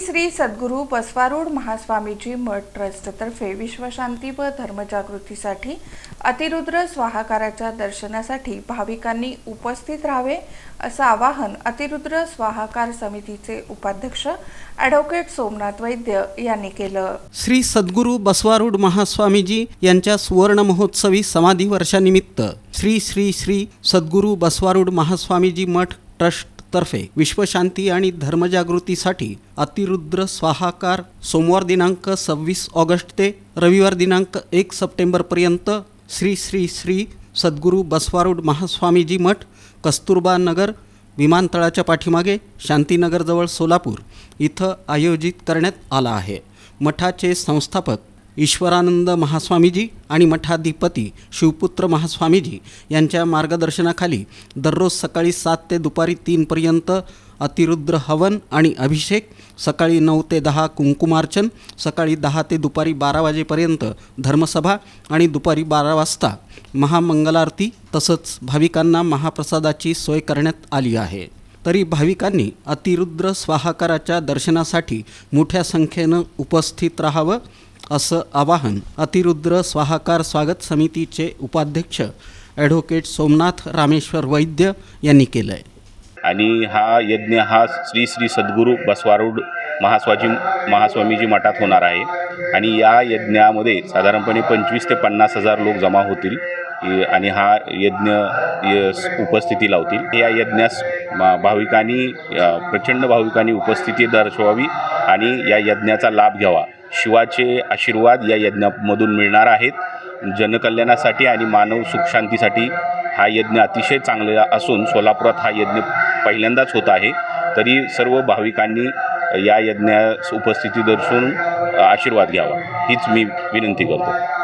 श्री सद्गुरू बसवारूढ महास्वामीजी मठ ट्रस्टतर्फे विश्वशांती व धर्मजागृतीसाठी अतिरुद्र स्वाहाकाराच्या दर्शनासाठी भाविकांनी उपस्थित राहावे असं आवाहन अतिरुद्र स्वाहाकार समितीचे उपाध्यक्ष ॲडव्होकेट सोमनाथ वैद्य यांनी केलं. श्री सद्गुरू बसवारूढ महास्वामीजी यांच्या सुवर्ण महोत्सवी समाधी वर्षानिमित्त श्री श्री श्री सद्गुरू बसवारूढ महास्वामीजी मठ ट्रस्ट तर्फे विश्वशांती आणि धर्मजागृतीसाठी अतिरुद्र स्वाहाकार सोमवार दिनांक सव्वीस ऑगस्ट ते रविवार दिनांक एक सप्टेंबरपर्यंत श्री श्री श्री सद्गुरू बसवारूढ महास्वामीजी मठ कस्तुरबा नगर विमानतळाच्या पाठीमागे शांतीनगरजवळ सोलापूर इथं आयोजित करण्यात आला आहे. मठाचे संस्थापक ईश्वरानंद महास्वामीजी आणि मठाधिपती शिवपुत्र महास्वामीजी यांच्या मार्गदर्शनाखाली दररोज सकाळी सात ते दुपारी तीनपर्यंत अतिरुद्र हवन आणि अभिषेक सकाळी नऊ ते दहा कुंकुमार्चन सकाळी दहा ते दुपारी बारा वाजेपर्यंत धर्मसभा आणि दुपारी बारा वाजता महामंगलारती तसंच भाविकांना महाप्रसादाची सोय करण्यात आली आहे. तरी भाविकांनी अतिरुद्र स्वाहाकाराच्या दर्शनासाठी मोठ्या संख्येनं उपस्थित राहावं असं आवाहन अतिरुद्र स्वाहाकार स्वागत समितीचे उपाध्यक्ष ॲडव्होकेट सोमनाथ रामेश्वर वैद्य यांनी केलं आहे आणि हा यज्ञ हा श्री श्री सद्गुरू बसवारूढ महास्वाजी महास्वामीजी मठात होणार आहे. आणि या यज्ञामध्ये साधारणपणे पंचवीस ते पन्नास हजार लोक जमा होतील. आणि हा यज्ञ य- उपस्थिती लावतील. या यज्ञास भाविकांनी प्रचंड भाविकांनी उपस्थिती दर्शवावी आणि या यज्ञाचा लाभ घ्यावा. शिवाचे आशीर्वाद या यज्ञामधून मिळणार आहेत. जनकल्याणासाठी आणि मानव सुखशांतीसाठी हा यज्ञ अतिशय चांगला असून सोलापुरात हा यज्ञ पहिल्यांदाच होत आहे. तरी सर्व भाविकांनी या यज्ञास उपस्थिती दर्शवून आशीर्वाद घ्यावा. हीच मी विनंती करतो.